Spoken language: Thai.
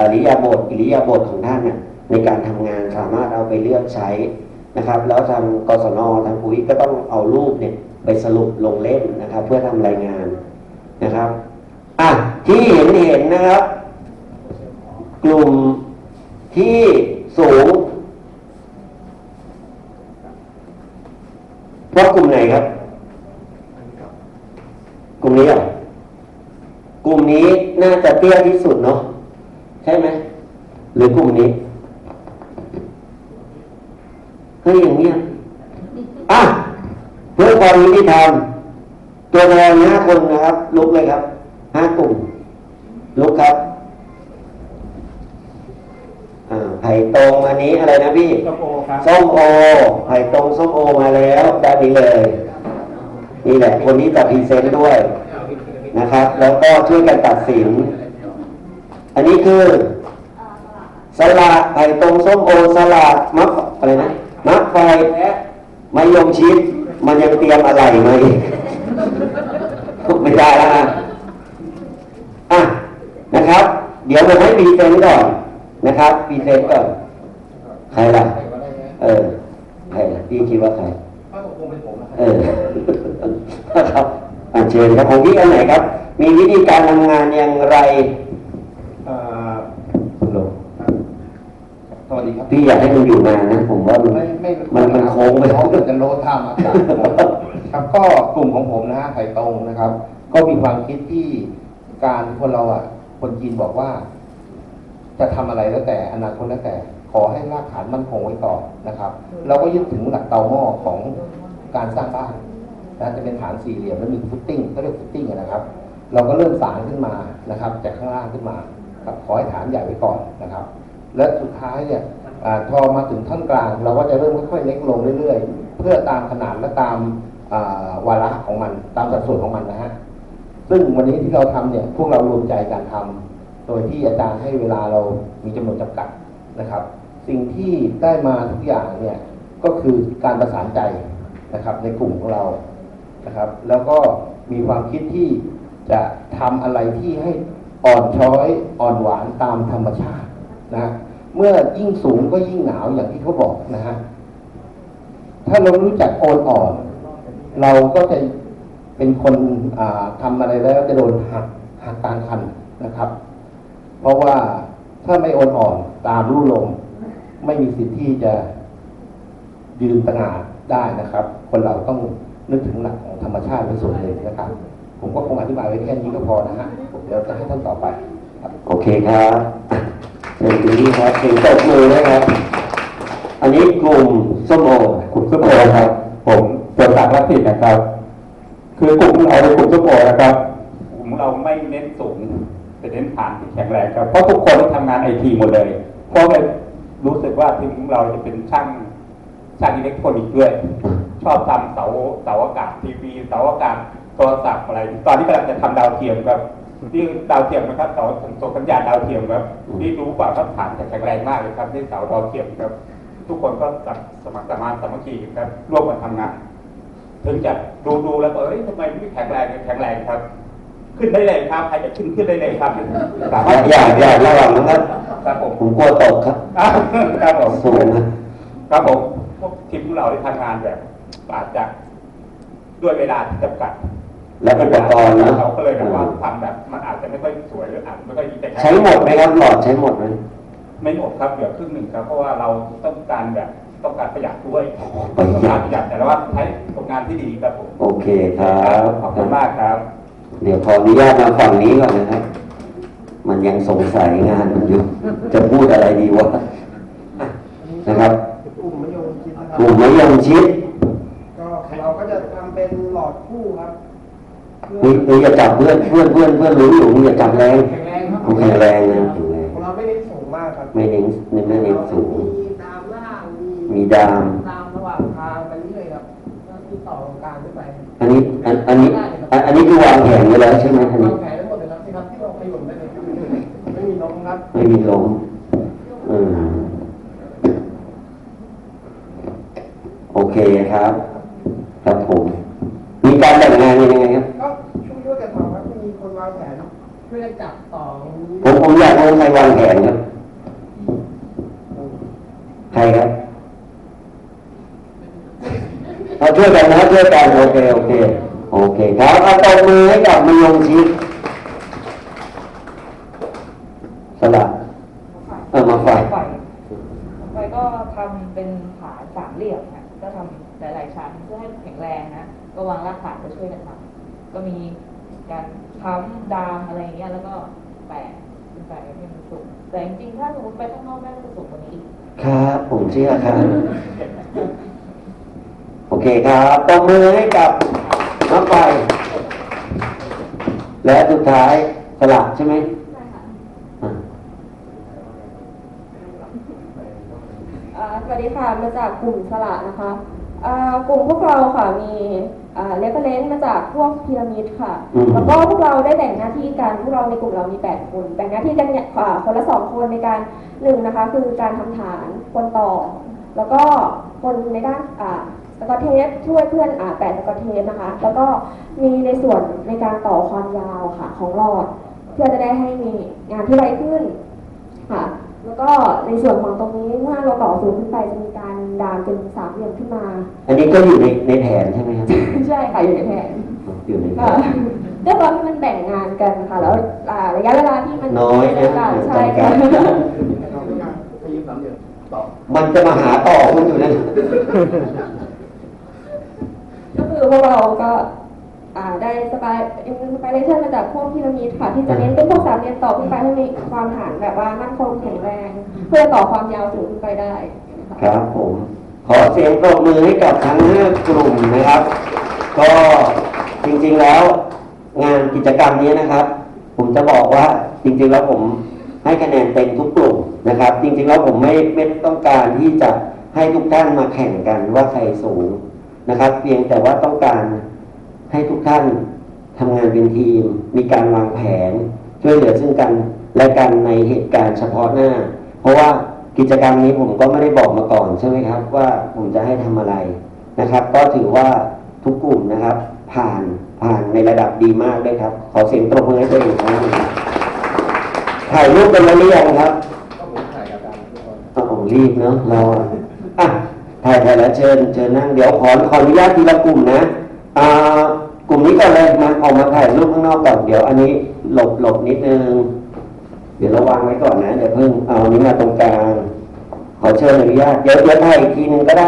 อริยาบทอิริยาบถของท่านน่ะในการทำงานสามารถเอาไปเลือกใช้นะครับ แล้วทางกศนทางปุ๋ยก็ต้องเอารูปเนี่ยไปสรุปลงเล่มนะครับ เพื่อทำรายงานนะครับอะที่เห็นเห็นนะครับ กลุ่มที่สูงเพรากลุ่มไหนครับ กลุ่มนี้เหรอกลุ่มนี้น่าจะเตี้ยที่สุดเนาะ ช่ไหมหรือกลุ่มนี้เฮ้ยอย่างเนี้ยอะเพื่อความยุติธรรมตัวแทนห้าคนนะครับ ลุกเลยครับห้ากลุ่ม ลุกครับอ่าไผ่ตรงอันนี้อะไรนะพี่ส้มโอครับส้มโอไผ่ตรงส้มโอมาแล้วด้านนี้เลย นี่แหละคนนี้จะพรีเซนต์ด้วยนะครับ แล้วก็ช่วยกันตัดสิน อันนี้คือสลัดไผ่ตรงส้มโอสลัดมะอะไรนะมะไฟและมะยงชิดมันยังเตรียมอะไรมาอีกไม่ได้แล้วนะอะนะครับ เดี๋ยวผมให้พรีเซนต์ก่อนนะครับพรีเซนต์ก่อนใครล่ะ เออใครล่ะพี่คิดว่าใครก็คงเป็นผมนะคเอรับอครับอะเชิญครับของพี่อันไหนครับ มีวิธีการทำงานอย่างไร เอ่อ ลง สวัส ดีครับพี่อยากให้มันอยู่นานนะ ผมว่ามัน ไม่ไม่มันมันโค้งไป เขาเกิดจะโลดท่ามอากาศครับก็กลุ่มของผมนะฮะไผ่ตรงนะครับ ก็มีความคิดที่การคนเราอะ คนจีนบอกว่า จะทำอะไรแล้วแต่อนาคตแล้วแต่ ขอให้รากฐานมั่นคงไว้ก่อนนะครับ เราก็ยึดถึงหลักเตาหม้อของการสร้างบ้านนะจะเป็นฐานสี่เหลี่ยมแล้วมีฟุตติ้งก็เรียกฟุตติ้งนะครับ เราก็เริ่มสร้างขึ้นมานะครับ จากข้างล่างขึ้นมาครับขอให้ฐานใหญ่ไว้ก่อนนะครับ และสุดท้ายเนี่ยอา พอมาถึงท่อนกลาง เราก็จะเริ่มค่อยๆเล็กลงเรื่อยๆ เพื่อตามขนาดและตามวาระของมัน ตามสัดส่วนของมันนะฮะ ซึ่งวันนี้ที่เราทำเนี่ยพวกเรารวมใจการทำโดยที่อาจารย์ให้เวลาเรามีจำนวนจำกัดนะครับ สิ่งที่ได้มาทุกอย่างเนี่ยก็คือการประสานใจนะครับในกลุ่มของเรานะครับ แล้วก็มีความคิดที่จะทำอะไรที่ให้อ่อนช้อยอ่อนหวานตามธรรมชาตินะ เมื่อยิ่งสูงก็ยิ่งหนาวอย่างที่เขาบอกนะฮะถ้าเรารู้จักโอนอ่อน เราก็จะเป็นคนอ่าทำอะไรแล้วจะโดนหักหักกลางคันนะครับ เพราะว่าถ้าไม่โอนอ่อนตามรูลมไม่มีสิทธิ์ที่จะยืนตระหง่าได้นะครับ คนเราต้องนึกถึงหลักของธรรมชาติเป็นส่วนหนึ่งนะครับ ผมก็คงอธิบายไว้แค่นี้ก็พอนะฮะเดี๋ยวจะให้ท่านต่อไป โอเคครับ เชิญคุณพี่ครับเชิญตบมือนะครับ อันนี้กลุ่มส้มโอกลุ่มส้มโอครับ ผมตัวสักดิ์รักผิดนะครับ คือกลุ่มเราเป็นกลุ่มส้มโอนะครับกลุ่มเราไม่เน้นสูงแต่เน้นฐานที่แข็งแรงครับ เพราะทุกคนทำงานไอทีหมดเลย เพราะเลยรู้สึกว่าทีมของเราจะเป็นช่างช่างอิเล็กทรอนิกส์ด้วย ชอบทำเสาเสาอากาศทีวีเสาอากาศโทรศัพท์อะไร ตอนนี้กำลังจะทำดาวเทียมครับ ที่ดาวเทียมนะครับเสาส่งสัญญาณดาวเทียมครับนี่รู้กว่าครับฐานจะแข็งแรงมากเลยครับที่เสาดาวเทียมครับ ทุกคนก็สมัครสมานสามัคคีกันครับร่วมกันทำงาน ถึงจะดูดูแล้วก็เอ้ยทำไมไม่แข็งแรงแข็งแรงครับ ขึ้นได้เลยครับใครจะขึ้นขึ้นได้เลยครับสามารถอย่าอย่าระวังนะครับครับผมผมกลัวตกครับอะครับผมสูงนะครับผมพวกทีมของเราได้ทำงานแบบอาจจะด้วยเวลาที่จำกัด และอุปกรณ์นะเราก็เลยแบบว่าทำแบบมันอาจจะไม่ค่อยสวยหรืออาจไม่ค่อยดีแต่ใช้หมดไหมครับหลอดใช้หมดไหมไม่หมดครับเหลือครึ่งหนึ่งครับเพราะว่าเราต้องการแบบต้องการประหยัดด้วยประหยัดต้องการประหยัดแต่ว่าใช้ผลงานที่ดีครับผมโอเคครับขอบคุณมากครับ เดี๋ยวขออนุญาตมาฝั่งนี้ก่อนนะครับ มันยังสงสัยงานมันอยู่จะพูดอะไรดีวะนะครับกลุ่มมะยงชิดนะครักลุ่มมะยงชิดก็เราก็จะทำเป็นหลอดคู่ครับ เพื่อนี่นี่อย่าจับเพื่อนเพื่อนเพื่อนเพื่อนรู้อยู่มึงอย่าจับแรงแข็งแรงครับมึงแข็งแรงนะแข็งแรงของเราไม่ได้สูงมากครับไม่เน้นไม่เน้นสูง มีดามล่างมีมีดามดามระหว่างทางไปเรื่อยครับก็คือต่อตรงกลางขึ้นไปอันนี้อันอันนี้อันอันนี้คือวางแผนไว้แล้วใช่ไหมอันนี้วางแผนทั้งหมดเลยครับที่ครับที่เราไปหล่นได้เลยไม่มีล้มครับไม่มีล้มอืมโอเคครับ ครับผมมีการแบ่งงานยังไงครับก็ช่วยช่วยๆกันทำครับมีคนวางแผนช่วยกันจับต่อผมผมอยากรู้ใครวางแผนครับใครครับเอาช่วยกันนะช่วยกันโอเคโอเคโอเคครับเอาตบมือให้กับมยงชิดสละเออมาฝ่ายไฟไฟก็ทำเป็นฐานสามเหลี่ยมนะก็ทำหลายๆชั้นเพื่อให้แข็งแรงนะก็วางรากฐานก็ช่วยกันทำก็มี การค้ำดามอะไรอย่างเงี้ยแล้วก็แปะขึ้นไปให้มันสูงแต่จริงๆถ้าสมมติไปข้างนอกได้มันจะสูงกว่านี้อีกครับผมเชื่อครับ โอเคครับตบมือให้กับน้องไฟและสุดท้ายสละใช่ไหมอะอ่าสวัสดีค่ะ มาจากกลุ่มสละนะคะอ่ากลุ่มพวกเราค่ะมี เลเวลเลนมาจากพวกพีระมิดค่ะแล้วก็พวกเราได้แบ่งหน้าที่กันพวกเราในกลุ่มเรามี 8 คน แบ่งหน้าที่กันเนี่ยอ่าคนละ 2 คนในการหนึ่งนะคะ คือการทำฐานคนต่อ แล้วก็คนในด้านอ่าสกอตเทปช่วยเพื่อนอ่าแปะสกอตเทปนะคะ แล้วก็มีในส่วนในการต่อความยาวค่ะ ของหลอด เพื่อจะได้ให้มีงานที่ไวขึ้น ค่ะ แล้วก็ในส่วนของตรงนี้เมื่อเราต่อสูงขึ้นไปจะมีการดามเป็นสามเหลี่ยมขึ้นมา อันนี้ก็อยู่ในในแผนใช่ไหม ครับใช่ค่ะอยู่ในแผนอยู่ในแผค่ะน ด้วยความที่มันแบ่งงานกันค่ะ แล้วอ่าระยะเวลาที่มันน้อยนะค่ะใช่ค่ะจำกัดมันจะมาหาต่อคุณอยู่นั่น ก็คือพวกเราก็อ่าได้สปายอินสปิเรชันมาจากพวกพีระมิดค่ะ ที่จะเน้นเป็นพวกสามเหลี่ยมต่อขึ้นไปให้มีความฐานแบบว่ามั่นคงแข็งแรง เพื่อต่อความยาวสูงขึ้นไปได้ะครับผม ขอเสียงปรบมือให้กับทั้งห้ากลุ่มนะครับ ก็จริงๆแล้วงานกิจกรรมนี้นะครับ ผมจะบอกว่าจริงๆแล้วผมให้คะแนนเต็มทุกกลุ่มนะครับ จริงๆแล้วผมไม่ไม่ต้องการที่จะให้ทุกท่านมาแข่งกันว่าใครสูงนะครับ เพียงแต่ว่าต้องการให้ทุกท่านทำงานเป็นทีม มีการวางแผน ช่วยเหลือซึ่งกันและกันในเหตุการณ์เฉพาะหน้า เพราะว่ากิจกรรมนี้ผมก็ไม่ได้บอกมาก่อนใช่ไหมครับ ว่าผมจะให้ทำอะไรนะครับ ก็ถือว่า ทุกกลุ่มนะครับ ผ่านผ่านในระดับดีมากด้วยครับ ขอเสียงปรบมือให้ตัวเองอีกครั้งหนึ่งถ่ายรูปกันแล้วหรือยังครับอ๋อรีบเนาะเราอะอะถ่ายถ่ายแล้วเชิญเชิญนั่งเดี๋ยวขอขออนุญาตทีละกลุ่มนะอ่ากลุ่มนี้ก่อนเลยมาออกมาถ่ายรูปข้างนอกก่อนเดี๋ยวอันนี้หลบหลบนิดนึงเดี๋ยวเราวางไว้ก่อนนะเดี๋ยวเพิ่งเอาอันนี้มาตรงกลางขอเชิญอนุญาตเดี๋ยวเดี๋ยวถ่ายอีกทีนึงก็ได้